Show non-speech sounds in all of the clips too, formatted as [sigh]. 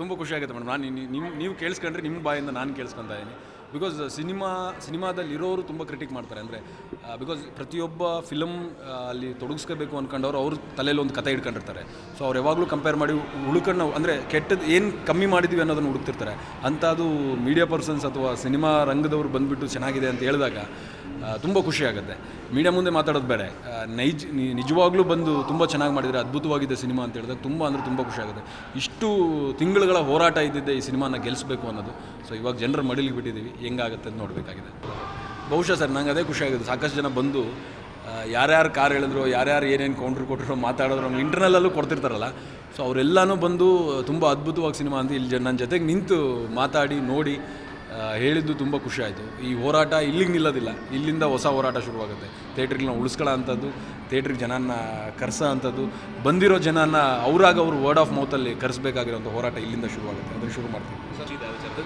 ತುಂಬ ಖುಷಿಯಾಗುತ್ತೆ ಮೇಡಮ್. ನಾನು ನೀವು ಕೇಳಿಸ್ಕೊಂಡ್ರೆ ನಿಮ್ಮ ಬಾಯಿಂದ ನಾನು ಕೇಳಿಸ್ಕೊತಾ ಇದ್ದೀನಿ. ಬಿಕಾಸ್ ಸಿನಿಮಾ ಸಿನಿಮಾದಲ್ಲಿ ಇರೋರು ತುಂಬ ಕ್ರಿಟಿಕ್ ಮಾಡ್ತಾರೆ. ಅಂದರೆ ಬಿಕಾಸ್ ಪ್ರತಿಯೊಬ್ಬ ಫಿಲಮ್ ಅಲ್ಲಿ ತೊಡಗಿಸ್ಕೋಬೇಕು ಅಂದ್ಕೊಂಡವ್ರು ಅವ್ರ ತಲೆಯಲ್ಲಿ ಒಂದು ಕತೆ ಇಟ್ಕೊಂಡಿರ್ತಾರೆ. ಸೊ ಅವ್ರು ಯಾವಾಗಲೂ ಕಂಪೇರ್ ಮಾಡಿ ಉಳ್ಕೊಂಡು ಅಂದರೆ ಕೆಟ್ಟದ್ದು ಏನು ಕಮ್ಮಿ ಮಾಡಿದ್ವಿ ಅನ್ನೋದನ್ನು ಹುಡುಕ್ತಿರ್ತಾರೆ. ಅಂಥದ್ದು ಮೀಡಿಯಾ ಪರ್ಸನ್ಸ್ ಅಥವಾ ಸಿನಿಮಾ ರಂಗದವ್ರು ಬಂದುಬಿಟ್ಟು ಚೆನ್ನಾಗಿದೆ ಅಂತ ಹೇಳಿದಾಗ ತುಂಬ ಖುಷಿ ಆಗುತ್ತೆ. ಮೀಡಿಯಾ ಮುಂದೆ ಮಾತಾಡೋದು ಬೇಡ. ನೈಜ್ ನೈಜ ನಿಜವಾಗ್ಲೂ ಬಂದು ತುಂಬ ಚೆನ್ನಾಗಿ ಮಾಡಿದರೆ ಅದ್ಭುತವಾಗಿದೆ ಸಿನಿಮಾ ಅಂತ ಹೇಳಿದಾಗ ತುಂಬ ಅಂದರೆ ತುಂಬ ಖುಷಿ ಆಗುತ್ತೆ. ಇಷ್ಟು ತಿಂಗಳುಗಳ ಹೋರಾಟ ಇದ್ದಿದ್ದೆ ಈ ಸಿನಿಮಾನ ಗೆಲ್ಲಿಸ್ಬೇಕು ಅನ್ನೋದು. ಸೊ ಇವಾಗ ಜನರ ಮಡಿಲಿಗೆ ಬಿಟ್ಟಿದ್ದೀವಿ. ಹೆಂಗಾಗುತ್ತೆ ಅಂತ ನೋಡಬೇಕಾಗಿದೆ. ಬಹುಶಃ ಸರ್, ನಂಗೆ ಅದೇ ಖುಷಿ ಆಗಿದೆ ಸಾಕಷ್ಟು ಜನ ಬಂದು ಯಾರ್ಯಾರು ಕಾರ್ ಹೇಳಿದ್ರು, ಯಾರ್ಯಾರು ಏನೇನು ಕೌಂಟ್ರ್ ಕೊಟ್ಟರು ಮಾತಾಡಿದ್ರು ನಮ್ಮ ಇಂಟರ್ನಲ್ಲೂ ಕೊಡ್ತಿರ್ತಾರಲ್ಲ. ಸೊ ಅವರೆಲ್ಲನೂ ಬಂದು, ತುಂಬ ಅದ್ಭುತವಾಗಿ ಸಿನಿಮಾ ಅಂತ ಇಲ್ಲಿ ನನ್ನ ಜೊತೆಗೆ ನಿಂತು ಮಾತಾಡಿ, ನೋಡಿ ಹೇಳಿದ್ದು ತುಂಬ ಖುಷಿ ಆಯಿತು. ಈ ಹೋರಾಟ ಇಲ್ಲಿಗೆ ನಿಲ್ಲೋದಿಲ್ಲ. ಇಲ್ಲಿಂದ ಹೊಸ ಹೋರಾಟ ಶುರುವಾಗುತ್ತೆ. ಥಿಯೇಟ್ರಿಗೆ ನಾವು ಉಳಿಸ್ಕೊಳ್ಳೋ ಅಂಥದ್ದು ಜನನ ಕರೆಸೋ ಅಂಥದ್ದು ಬಂದಿರೋ ಜನನ ಅವ್ರಾಗ ಅವರು ವರ್ಡ್ ಆಫ್ ಮೌತಲ್ಲಿ ಕರೆಸಬೇಕಾಗಿರೋಂಥ ಹೋರಾಟ ಇಲ್ಲಿಂದ ಶುರುವಾಗುತ್ತೆ. ಅದನ್ನು ಶುರು ಮಾಡ್ತೀವಿ.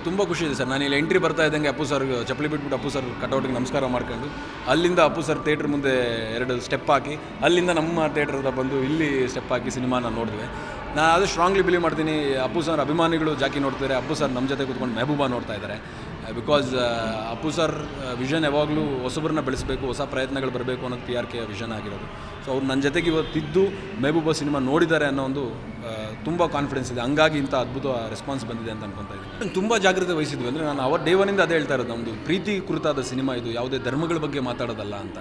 ತುಂಬ ಖುಷಿ ಇದೆ ಸರ್. ನಾನು ಇಲ್ಲಿ ಎಂಟ್ರಿ ಬರ್ತಾ ಇದ್ದಂಗೆ ಅಪ್ಪು ಸರ್ ಚಪ್ಪಲಿ ಬಿಟ್ಬಿಟ್ಟು ಅಪ್ಪು ಸರ್ ಕಟೌಟಿಗೆ ನಮಸ್ಕಾರ ಮಾಡ್ಕೊಂಡು, ಅಲ್ಲಿಂದ ಅಪ್ಪು ಸರ್ ಥಿಯೇಟ್ರ್ ಮುಂದೆ ಎರಡು ಸ್ಟೆಪ್ ಹಾಕಿ, ಅಲ್ಲಿಂದ ನಮ್ಮ ಥಿಯೇಟ್ರ್ ಹತ್ರ ಬಂದು ಇಲ್ಲಿ ಸ್ಟೆಪ್ ಹಾಕಿ ಸಿನಿಮಾನ ನೋಡಿದ್ವಿ. ನಾನು ಅದು ಸ್ಟ್ರಾಂಗ್ಲಿ ಬಿಲೀವ್ ಮಾಡ್ತೀನಿ. ಅಪ್ಪು ಸರ್ ಅಭಿಮಾನಿಗಳು ಜಾಕಿ ನೋಡ್ತಿದ್ದಾರೆ. ಅಪ್ಪು ಸರ್ ನಮ್ಮ ಜೊತೆ ಕೂತ್ಕೊಂಡು ಮೆಹಬೂಬಾ ನೋಡ್ತಾ ಇದ್ದಾರೆ. ಬಿಕಾಸ್ ಅಪ್ಪು ಸರ್ ವಿಷನ್ ಯಾವಾಗಲೂ ಹೊಸಬ್ರನ್ನ ಬೆಳೆಸಬೇಕು, ಹೊಸ ಪ್ರಯತ್ನಗಳು ಬರಬೇಕು ಅನ್ನೋದು ಪಿ ಆರ್ ಕೆ ವಿಷನ್ ಆಗಿರೋದು. ಸೊ ಅವ್ರು ನನ್ನ ಜೊತೆಗೆ ಇವತ್ತಿದ್ದು ಮೆಹಬೂಬಾ ಸಿನಿಮಾ ನೋಡಿದ್ದಾರೆ ಅನ್ನೋ ಒಂದು ತುಂಬ ಕಾನ್ಫಿಡೆನ್ಸ್ ಇದೆ. ಹಂಗಾಗಿ ಇಂಥ ಅದ್ಭುತ ರೆಸ್ಪಾನ್ಸ್ ಬಂದಿದೆ ಅಂತ ಅನ್ಕೊತಾ ಇದ್ದೀನಿ. ತುಂಬ ಜಾಗ್ರತೆ ವಹಿಸಿದ್ವಿ ಅಂದರೆ ನಾನು ಅವರ ಡೇವನಿಂದ ಅದೇ ಹೇಳ್ತಾ ಇರೋದು. ನಮ್ಮದು ಪ್ರೀತಿ ಕುರಿತಾದ ಸಿನಿಮಾ ಇದು. ಯಾವುದೇ ಧರ್ಮಗಳ ಬಗ್ಗೆ ಮಾತಾಡೋದಲ್ಲ ಅಂತ.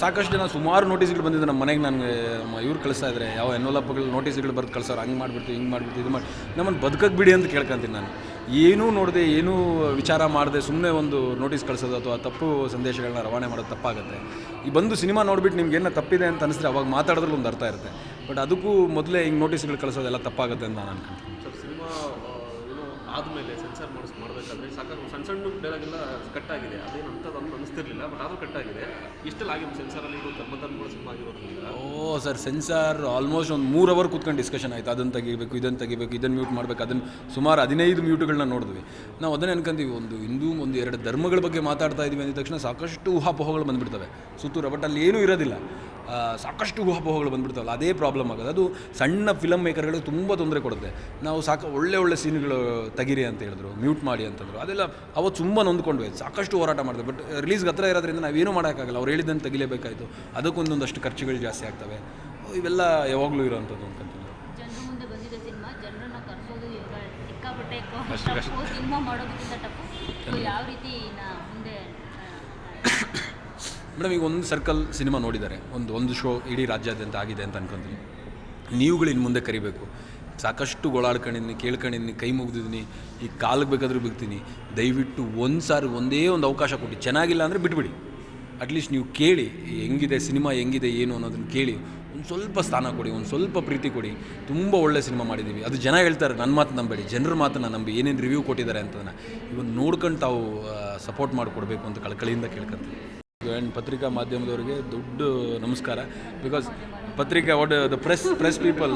ಸಾಕಷ್ಟು ಜನ ಸುಮಾರು ನೋಟಿಸ್ಗಳು ಬಂದಿದೆ ನಮ್ಮ ಮನೆಗೆ. ನನಗೆ ಇವ್ರು ಕಳಿಸ್ತಾ ಇದ್ದಾರೆ ಯಾವ ಎನ್ವಲಪ್ಗಳು ನೋಟಿಸ್ಗಳು ಬರ್ದು ಕಳ್ಸೋರು. ಹಂಗೆ ಮಾಡಿಬಿಡ್ತು ಹಿಂಗೆ ಮಾಡಿಬಿಡ್ತೀವಿ, ಇದು ಮಾಡಿ. ನಮ್ಮನ್ನು ಬದುಕಕ್ಕೆ ಬಿಡಿ ಅಂತ ಕೇಳ್ಕೊಂತೀನಿ ನಾನು. ಏನೂ ನೋಡಿದೆ, ಏನೂ ವಿಚಾರ ಮಾಡದೆ ಸುಮ್ಮನೆ ಒಂದು ನೋಟಿಸ್ ಕಳಿಸೋದು ಅಥವಾ ತಪ್ಪು ಸಂದೇಶಗಳನ್ನ ರವಾನೆ ಮಾಡೋದು ತಪ್ಪಾಗುತ್ತೆ. ಈ ಬಂದು ಸಿನಿಮಾ ನೋಡಿಬಿಟ್ಟು ನಿಮ್ಗೆ ಏನೋ ತಪ್ಪಿದೆ ಅಂತ ಅನಿಸಿದ್ರೆ ಅವಾಗ ಮಾತಾಡಿದ್ರಲ್ಲಿ ಒಂದು ಅರ್ಥ ಇರುತ್ತೆ. ಬಟ್ ಅದಕ್ಕೂ ಮೊದಲೇ ಹಿಂಗೆ ನೋಟಿಸ್ಗಳು ಕಳಿಸೋದೆಲ್ಲ ತಪ್ಪಾಗುತ್ತೆ ಅಂತ ನಾನು ಅನ್ಕೊಂತೀನಿ. ಆದಮೇಲೆ ಸೆನ್ಸರ್ ಮಾಡಿಸ್ ಮಾಡಬೇಕಾದ್ರೆ ಸಾಕಾಗಿ ಸಣ್ಣ ಸಣ್ಣ ಡೈಲಾಗೆಲ್ಲ ಕಟ್ಟಾಗಿದೆ. ಆಗಿದೆ ಅದೇನು ಅಂಥದ್ದು ಅನಿಸ್ತಿರ್ಲಿಲ್ಲ ಬಟ್ ಆದರೂ ಕಟ್ ಆಗಿದೆ ಇಷ್ಟೆಲ್ಲ ಆಗಿದೆ ಸೆನ್ಸರಲ್ಲಿ ಇರೋ ಧರ್ಮಧರ್ಮಗಳು ಸಿನಿಮಾ ಆಗಿರೋದ್ರಿಂದ. ಓ ಸರ್ ಸೆನ್ಸಾರ್ ಆಲ್ಮೋಸ್ಟ್ ಒಂದು ಮೂರು ಅವರ್ ಕೂತ್ಕೊಂಡು ಡಿಸ್ಕಷನ್ ಆಯಿತು. ಅದನ್ನು ತೆಗಿಬೇಕು ಇದನ್ನು ತೆಗಿಬೇಕು ಇದನ್ನು ಮ್ಯೂಟ್ ಮಾಡಬೇಕು. ಅದನ್ನು ಸುಮಾರು ಹದಿನೈದು ಮ್ಯೂಟ್ಗಳನ್ನ ನೋಡಿದ್ವಿ. ನಾವು ಅದನ್ನೇ ಅನ್ಕೊಂತೀವಿ, ಒಂದು ಹಿಂದೂ, ಒಂದು ಎರಡು ಧರ್ಮಗಳ ಬಗ್ಗೆ ಮಾತಾಡ್ತಾ ಇದ್ವಿ ಅಂದ ತಕ್ಷಣ ಸಾಕಷ್ಟು ಊಹಾಪೋಹಗಳು ಬಂದುಬಿಡ್ತವೆ. ಸುತ್ತೂರ ಬಟ್ ಅಲ್ಲಿ ಏನೂ ಇರೋದಿಲ್ಲ. ಸಾಕಷ್ಟು ಊಹಾಪೋಹಗಳು ಬಂದುಬಿಡ್ತಾವಲ್ಲ ಅದೇ ಪ್ರಾಬ್ಲಮ್ ಆಗೋದು. ಅದು ಸಣ್ಣ ಫಿಲಮ್ ಮೇಕರ್ಗಳಿಗೆ ತುಂಬ ತೊಂದರೆ ಕೊಡುತ್ತೆ. ನಾವು ಸಾಕು ಒಳ್ಳೆ ಒಳ್ಳೆ ಸೀನ್ಗಳು ತೆಗಿರಿ ಅಂತ ಹೇಳಿದ್ರು ಮ್ಯೂಟ್ ಮಾಡಿ ಅಂತಂದರು ಅದೆಲ್ಲ ಅವತ್ತು ತುಂಬ ನೊಂದ್ಕೊಂಡ್ವಿ ಸಾಕಷ್ಟು ಹೋರಾಟ ಮಾಡಿದೆ ಬಟ್ ರಿಲೀಸ್ಗೆ ಹತ್ರ ಇರೋದ್ರಿಂದ ನಾವೇನು ಮಾಡೋಕ್ಕಾಗಲ್ಲ. ಅವ್ರು ಹೇಳಿದ್ದನ್ನು ತೆಗಿಲೇಬೇಕಾಯಿತು. ಅದಕ್ಕೊಂದೊಂದಷ್ಟು ಖರ್ಚುಗಳು ಜಾಸ್ತಿ ಆಗ್ತವೆ. ಇವೆಲ್ಲ ಯಾವಾಗಲೂ ಇರೋವಂಥದ್ದು ಬಂದಿದೆ ಸಿನಿಮಾ ಮಾಡೋದಕ್ಕಿಂತ ಟಫು ಯಾವ ರೀತಿ ಮುಂದೆ ಮೇಡಮ್, ಈಗ ಒಂದು ಸರ್ಕಲ್ ಸಿನಿಮಾ ನೋಡಿದ್ದಾರೆ. ಒಂದು ಒಂದು ಶೋ ಇಡೀ ರಾಜ್ಯಾದ್ಯಂತ ಆಗಿದೆ ಅಂತ ಅನ್ಕೊಂತೀನಿ. ನೀವುಗಳು ಇನ್ನು ಮುಂದೆ ಕರಿಬೇಕು. ಸಾಕಷ್ಟು ಗೋಳಾಡ್ಕೊಂಡಿದ್ದೀನಿ ಕೇಳ್ಕೊಂಡಿದ್ದೀನಿ ಕೈ ಮುಗಿದಿದ್ದೀನಿ ಈಗ ಕಾಲಿಗೆ ಬೇಕಾದರೂ ಬಿಗ್ತೀನಿ. ದಯವಿಟ್ಟು ಒಂದು ಸಾರಿ ಒಂದೇ ಒಂದು ಅವಕಾಶ ಕೊಟ್ಟು. ಚೆನ್ನಾಗಿಲ್ಲ ಅಂದರೆ ಬಿಟ್ಬಿಡಿ. ಅಟ್ಲೀಸ್ಟ್ ನೀವು ಕೇಳಿ, ಹೆಂಗಿದೆ, ಸಿನಿಮಾ ಹೆಂಗಿದೆ, ಏನು ಅನ್ನೋದನ್ನು ಕೇಳಿ. ಒಂದು ಸ್ವಲ್ಪ ಸ್ಥಾನ ಕೊಡಿ, ಒಂದು ಸ್ವಲ್ಪ ಪ್ರೀತಿ ಕೊಡಿ. ತುಂಬ ಒಳ್ಳೆ ಸಿನಿಮಾ ಮಾಡಿದ್ದೀವಿ ಅದು ಜನ ಹೇಳ್ತಾರೆ ನನ್ನ ಮಾತು ನಂಬೇಡಿ. ಜನರ ಮಾತನ್ನು ನಂಬಿ. ಏನೇನು ರಿವ್ಯೂ ಕೊಟ್ಟಿದ್ದಾರೆ ಅಂತದನ್ನು ಇವನ್ನ ನೋಡ್ಕೊಂಡು ತಾವು ಸಪೋರ್ಟ್ ಮಾಡಿಕೊಡ್ಬೇಕು ಅಂತ ಕಳಕಳಿಯಿಂದ ಕೇಳ್ಕೊಂತೀವಿ ಆ್ಯಂಡ್ ಪತ್ರಿಕಾ ಮಾಧ್ಯಮದವರಿಗೆ ದೊಡ್ಡ ನಮಸ್ಕಾರ ಬಿಕಾಸ್ ಪತ್ರಿಕಾ what the press press people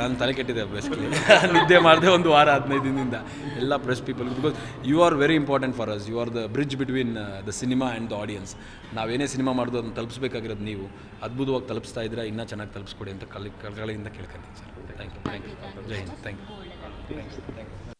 ನಾನು ತಲೆ ಕೆಟ್ಟಿದ್ದೆ ಬೇಸಿಕಲಿ [laughs] ನಿದ್ದೆ ಮಾಡಿದೆ ಒಂದು ವಾರ ಹದಿನೈದು ದಿನದಿಂದ ಎಲ್ಲ press people because you are very important for us you are the bridge between the cinema and the audience ನಾವೇನೇ cinema ಮಾಡೋದು ಅದನ್ನು ತಲುಪಿಸ್ಬೇಕಾಗಿರೋದು ನೀವು. ಅದ್ಭುತವಾಗಿ ತಲುಪಿಸ್ತಾ ಇದ್ರೆ ಇನ್ನೂ ಚೆನ್ನಾಗಿ ತಲುಪಿಸ್ಕೊಡಿ ಅಂತ ಕಲಿ ಕಲ್ಗಳಿಂದ ಕೇಳ್ಕೊಂತೀನಿ sir. Thank you thank you Jai Hind thank you thank you